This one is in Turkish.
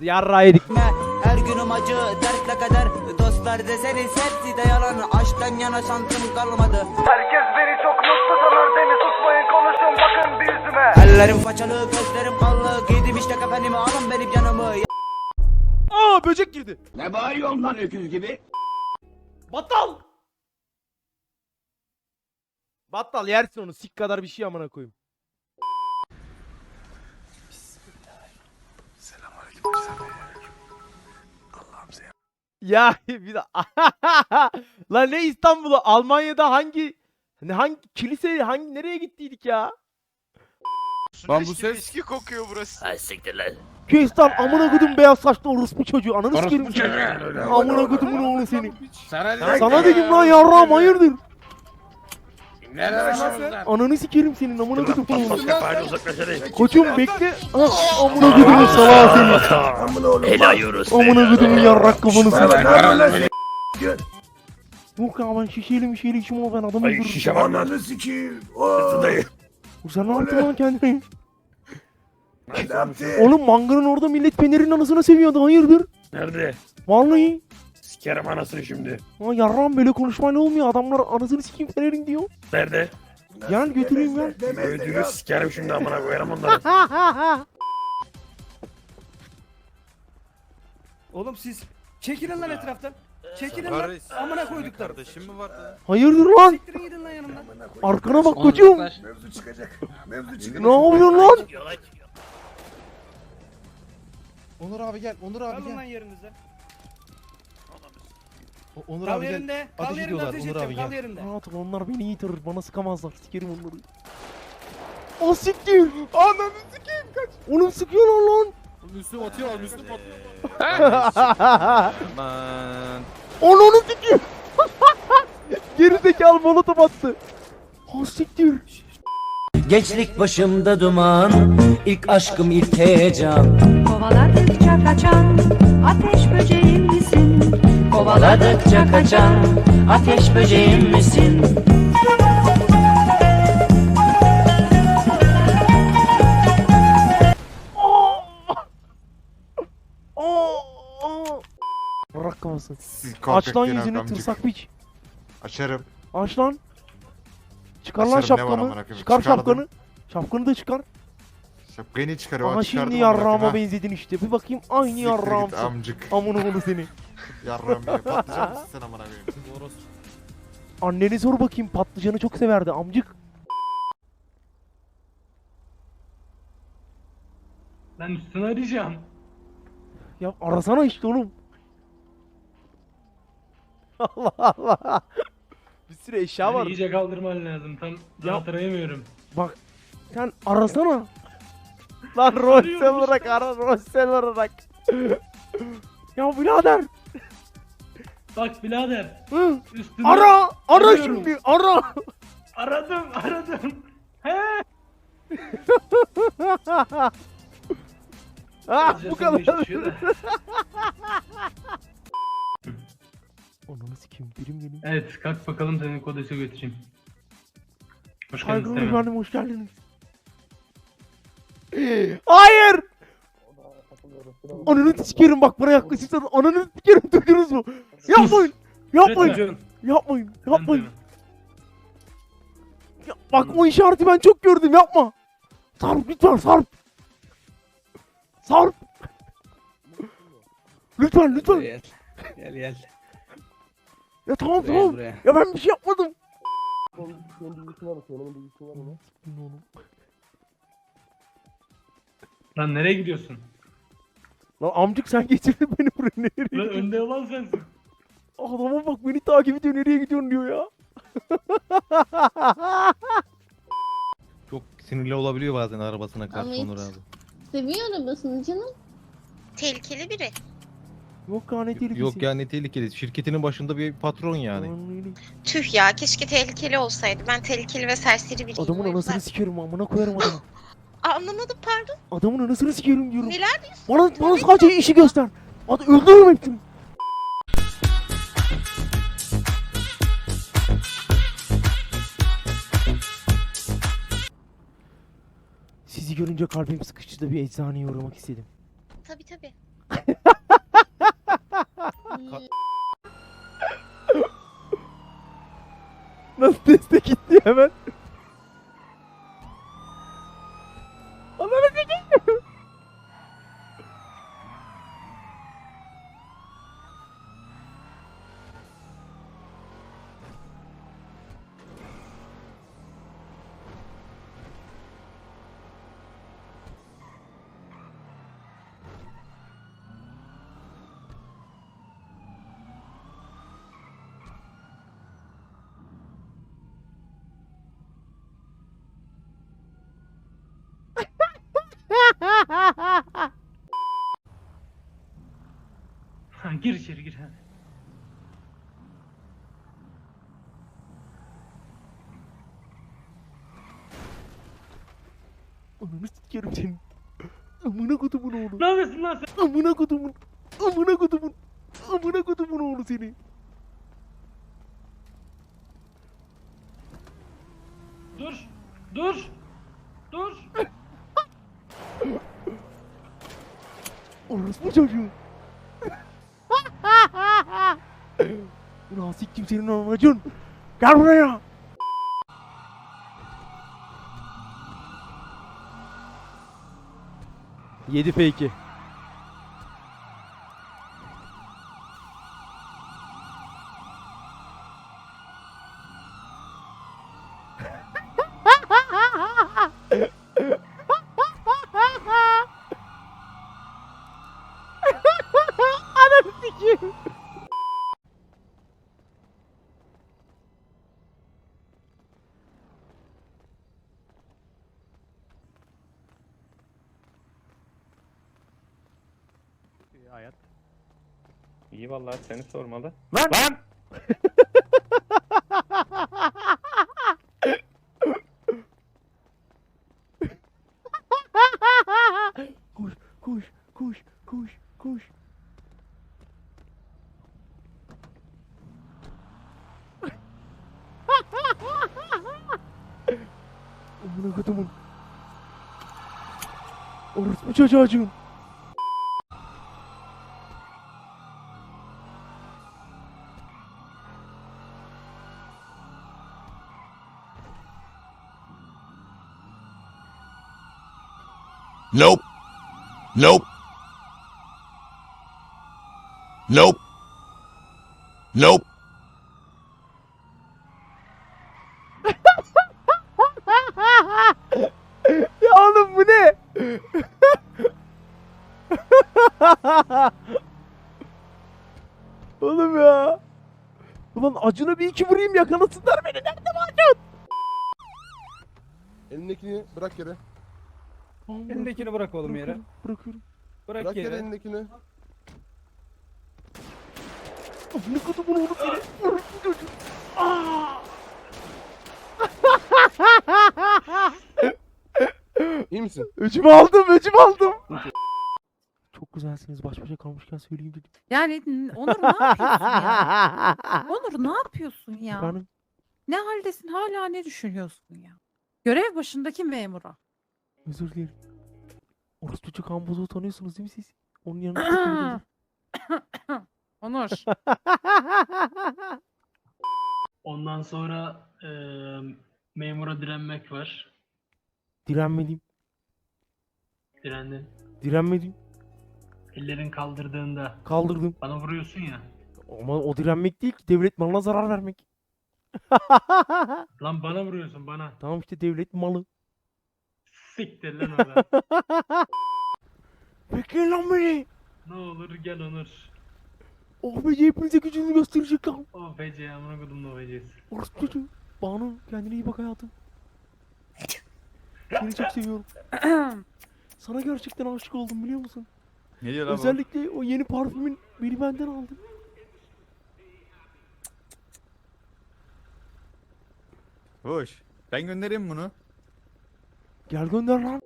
Yarra yedik. Her günüm acı dertle kader Dostlar deseniz hepsi de yalan Aşktan yana şansım kalmadı Herkes beni çok mutlu sanır Beni tutmayın konuşun bakın bir yüzüme Ellerim façalı gözlerim kallı Giydim işte kefenimi alın benim canımı Aa böcek girdi. Ne bağırıyorsun lan öküz gibi? Battal. Battal yersin onu sik kadar bir şey amına koyayım. Ya bir de Lan ne İstanbul'u Almanya'da hangi ne hangi kilise hangi nereye gittiydik ya? Lan bu ses Eski kokuyor burası. Küestan amına kodum beyaz saçlı orospu çocuğu ananı sikerim. Amına kodumun oğlu seni. Sana dedim lan yarrağım hayırdır? Nereye başladın? Ananı sikerim senin amına kodumun oğlu. Koçum bekle. Ha, amına kodumun salağı seni. Amına kodumun yarrak kafanı seni. Yok ya ben şişeyle mişeyle işim ol ben adamı öldürürüm. Şişe ananı sikiyim. Oo. Bu Sen ne yaptın lan kendine? Ne yaptın? Oğlum manganın orada millet Fener'in anasını seviyordu hayırdır? Nerede? Vallahi. Sikerim anasını şimdi. Ha yarrağım böyle konuşmayla olmuyor adamlar anasını sikeyim Fener'in diyor. Nerede? Gel götüreyim gel. Öldürür sikerim şimdi amına koyarım onları. Oğlum siz çekilin lan etraftan. Çekilin lan. Barış, Amına koyduklar. Kardeşim mi vardı? Hayırdır lan? Siktirin gidin lan yanımdan. Arkana bak koçum. Mevzu çıkacak. Mevzu çıkacak. Ne yapıyorsun lan? Onur abi gel, Onur abi Kalın lan gel. yerinizde. O- Onur Kal abi gel. yerinde. Kal Ateş yerinde ediyorlar, ateş Onur edeceğim. abi Kal gel. yerinde. Rahat ol onlar beni yitirir bana sıkamazlar sikerim onları. O siktir. Ananı sikeyim kaç. Oğlum sıkıyorlar lan. Müslüm atıyor, Müslüm atıyor. Aman. Ananı sikeyim. Geri zekalı molotof attı. Ha siktir. Gençlik başımda duman İlk aşkım ilk heyecan Kovaladıkça kaçan ateş böceğim misin? Kovaladıkça kaçan Ateş böceğim misin? Bırak kafası. Aç lan yüzünü tırsak piç. Açarım. Aç lan. Çıkar lan Açarım, ne var amına şapkanı. koyayım? Çıkar Çıkardım. şapkanı. Şapkanı da çıkar. Şapkayı niye çıkarım? Aha şimdi yarrağıma benzedin işte. Bir bakayım aynı yarrağımsın. Amcık. Amına koyayım seni. Yarrağım ya. Patlayacak mısın sen amına koyayım? Anneni sor bakayım patlıcanı çok severdi amcık. Ben üstünü arayacağım. Ya arasana işte oğlum. Allah Allah. Bir sürü eşya var. iyice kaldırman lazım. Tam Ya- hatırlayamıyorum. Bak sen arasana. Lan Rossel olarak ara Rossel olarak. ya birader. Bak birader. Hı, Üstünü ara ara Arıyorum. şimdi ara. Aradım aradım. He. ah bu kadar. Ananı sikeyim birim geliyor. Evet kalk bakalım seni kodese götüreyim. Hoş geldiniz Saygılar efendim hoş geldiniz. Hayır. Ananı sikerim bak bana yaklaşırsan ananı sikerim duydunuz mu? Yapmayın. Yapmayın. Yapmayın. Yapmayın. Ya, bak o işareti ben çok gördüm yapma. Sarp lütfen Sarp. Sarp. Lütfen lütfen. Gel gel. gel. Ya tamam Buraya, tamam. buraya. Ya ben bir şey yapmadım. Lan nereye gidiyorsun? Lan amcık sen getirdin beni buraya nereye? Lan önde olan sensin. Adama bak beni takip ediyor nereye gidiyorsun diyor ya. Çok sinirli olabiliyor bazen arabasına karşı Ama Onur hiç- abi. Seviyor arabasını canım. Tehlikeli biri. Yok ya ne tehlikesi. Yok ya ne tehlikeli. Şirketinin başında bir patron yani. Öyle. Tüh ya keşke tehlikeli olsaydı. Ben tehlikeli ve serseri biriyim. Adamın o yüzden. anasını sikerim amına koyarım adamı. Anlamadım pardon. Adamın anasını sikerim diyorum. Neler diyorsun? Bana, bana sadece işi göster. Hadi öldürürüm hepsini. Sizi görünce kalbim sıkıştı da bir eczaneye uğramak istedim. Tabii tabii. Nasıl destek gitti hemen? Ananı sikeyim. Ha, gir içeri gir hadi. Ananı sikerim senin. Amına kodumun oğlu. Ne yapıyorsun lan sen? Amına kodumun. Amına kodumun. Amına kodumun oğlu seni. Dur. Dur. Dur. Orospu çocuğu. Ulan siktim senin anacın. Gel buraya. Yedi peki. Hayat. İyi vallahi seni sormalı. Lan! Lan! koş, koş, koş, koş, koş. Amına kodumun. Orospu çocuğun. Nope. Nope. Nope. Nope. ya oğlum bu ne? oğlum ya. Ulan Acun'a bir iki vurayım yakalasınlar beni. Nerede Acun? Elindekini bırak yere. Elindekini bırak oğlum yere. bırakıyorum, Bırakıyorum. Bırak yere. elindekini. Amına kodumun oğlu seni. Orospu çocuğu. Aa! İyi misin? Öcümü aldım, öcümü aldım. Çok güzelsiniz. Baş başa kalmışken söyleyeyim dedim. Yani Onur ne yapıyorsun ya? Onur ne yapıyorsun ya? Efendim? Ne haldesin hala ne düşünüyorsun ya? Görev başındaki memura. Özür dilerim. Orospu çocuğu Kamboz'u tanıyorsunuz değil mi siz? Onun takılıyordum. Onur. Ondan sonra eee memura direnmek var. Direnmedim. Direndin. Direnmedim. Ellerin kaldırdığında Kaldırdım. bana vuruyorsun ya. Ama o direnmek değil ki. Devlet malına zarar vermek. Lan bana vuruyorsun bana. tamam işte devlet malı. Siktir lan oradan. Bekleyin lan beni. ne olur gel Onur. Oh be hepinize gücünü gösterecek lan. O feci amına kodum o fecisi. Orospu çocuğu. Banu kendine iyi bak hayatım. Seni çok seviyorum. Sana gerçekten aşık oldum biliyor musun? Ne diyor lan bu? Özellikle o yeni parfümün beni benden aldı. Hoş. Ben göndereyim bunu. Gel gönder lan.